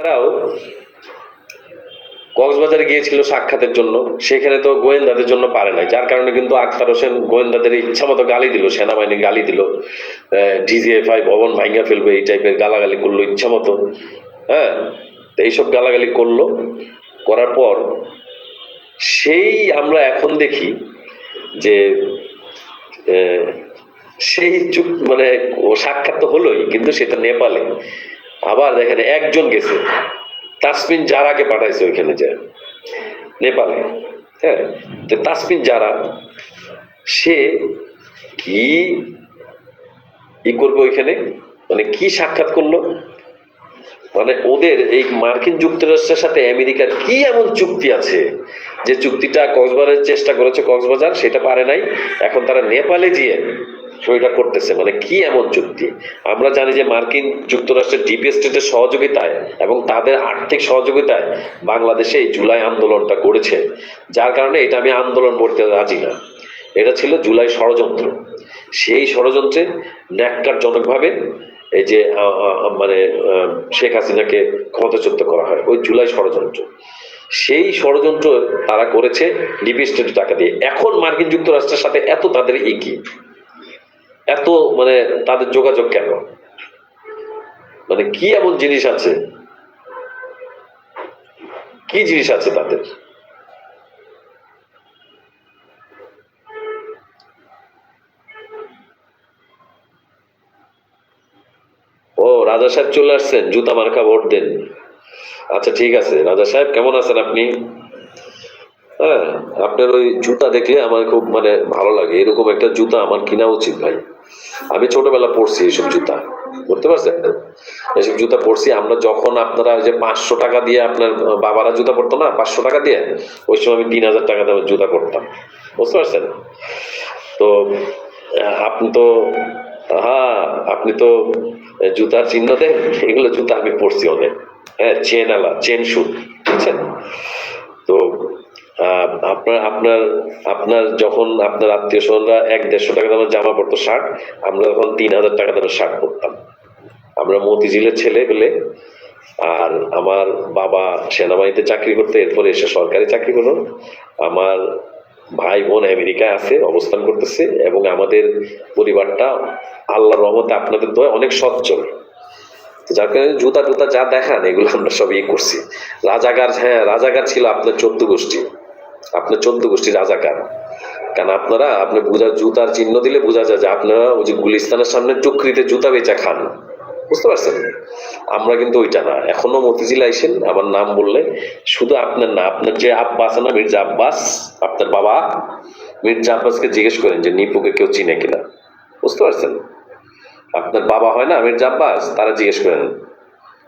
তারাও কক্সবাজারে গিয়েছিল সাক্ষাতের জন্য। সেখানে তো গোয়েন্দাদের জন্য পারে নাই। যার কারণে কিন্তু আক্তার হোসেন গোয়েন্দাদের ইচ্ছা মতো গালি দিল, সেনাবাহিনী গালি দিল। ডিজিএফআই ভবন ভাঙ্গা ফেলবে, এই টাইপের গালাগালি করল ইচ্ছা মতো। হ্যাঁ তো এইসব গালাগালি করল। করার পর সেই আমরা এখন দেখি যে সেই চুপ মানে সাক্ষাৎ তো হলোই, কিন্তু সেটা নেপালে। আবার দেখেন, একজন গেছে। তাসমিন জারাকে পাঠাইছে ওইখানে যায় নেপালে। হ্যাঁ? তো তাসমিন জারা, সে কি ই করবে ওইখানে? মানে কি সাক্ষাৎ করল? মানে ওদের এই মার্কিন যুক্তরাষ্ট্রের সাথে আমেরিকার কি এমন চুক্তি আছে যে চুক্তিটা কক্সবাজারের চেষ্টা করেছে কক্সবাজার, সেটা পারে নাই। এখন তারা নেপালে গিয়ে সইটা করতেছে মানে কি এমন চুক্তি? আমরা জানি যে মার্কিন যুক্তরাষ্ট্রের ডিপ স্টেটের সহযোগিতায় এবং তাদের আর্থিক সহযোগিতায় বাংলাদেশে এই জুলাই আন্দোলনটা করেছে যার কারণে এটা আমি আন্দোলন করতে রাজি না। এটা ছিল জুলাই ষড়যন্ত্র। সেই ষড়যন্ত্রে ন্যাক্কারজনকভাবে এই যে মানে শেখ হাসিনাকে ক্ষমতাচ্যুত করা হয়, ওই জুলাই ষড়যন্ত্র। সেই ষড়যন্ত্র তারা করেছে ডিপি স্টেটের টাকা দিয়ে। এখন মার্কিন যুক্তরাষ্ট্রের সাথে এত তাদের এগিয়ে। এত মানে তাদের যোগাযোগ কেন? মানে কি এমন জিনিস আছে? কি জিনিস আছে তাদের? ও, রাজা সাহেব চলে আসছেন, জুতা মার্কা ভোট দেন। আচ্ছা ঠিক আছে। রাজা সাহেব, কেমন আছেন আপনি? হ্যাঁ আপনার ওই জুতা দেখলে আমার খুব মানে ভালো লাগে। এরকম একটা জুতা আমার কিনা উচিত ভাই। আমি ছোটবেলা পড়ছি এইসব জুতা, বুঝতে পারছেন? এইসব জুতা পড়ছি, আমরা যখন আপনারা যে পাঁচশো টাকা দিয়ে আপনার বাবারা জুতা পড়তো না, পাঁচশো টাকা দিয়ে, ওই সময় আমি তিন হাজার টাকা দামের জুতা পড়তাম বুঝতে পারছেন? তো আপনি তো হ্যাঁ আপনি তো জুতার চিহ্ন দেন, এগুলো জুতা আমি পড়ছি অনেক। হ্যাঁ চেন আলা, চেন শু বুঝছেন? আপনার আপনার আপনার যখন আপনার আত্মীয় স্বজনরা এক দেড়শো টাকা দামের জামা পড়তো শার্ট, আমরা তখন তিন হাজার টাকা দামের শার্ট পরতাম। আমরা মতিঝিলের ছেলে হলে আর আমার বাবা সেনাবাহিনীতে চাকরি করতে, এরপরে এসে সরকারি চাকরি করল। আমার ভাই বোন আমেরিকায় আছে, অবস্থান করতেছে এবং আমাদের পরিবারটা আল্লাহর রহমতে আপনাদের দয় অনেক সচ্ছল। যার কারণে জুতা টুতা যা দেখান, এগুলো আমরা সব ইয়ে করছি। রাজাগার হ্যাঁ রাজাগার ছিল আপনার চোদ্দ গোষ্ঠী। আপনার চোদ্দ গোষ্ঠী রাজাকার। কারণ আপনারা, আপনি বুঝা জুতার চিহ্ন দিলে বোঝা যায় যে আপনারা ওই যে গুলিস্তানের সামনে টুকরিতে জুতা বেচা খান। বুঝতে পারছেন? আমরা কিন্তু ওইটা না। এখনও মতিঝিল আইসেন, আমার নাম বললে শুধু আপনার না, আপনার যে আব্বা আছে না, মির্জা আব্বাস, আপনার বাবা, মির্জা আব্বাসকে জিজ্ঞেস করেন যে নিপুকে কেউ চিনে কিনা। বুঝতে পারছেন? আপনার বাবা হয় না মির্জা আব্বাস? তারা জিজ্ঞেস করেন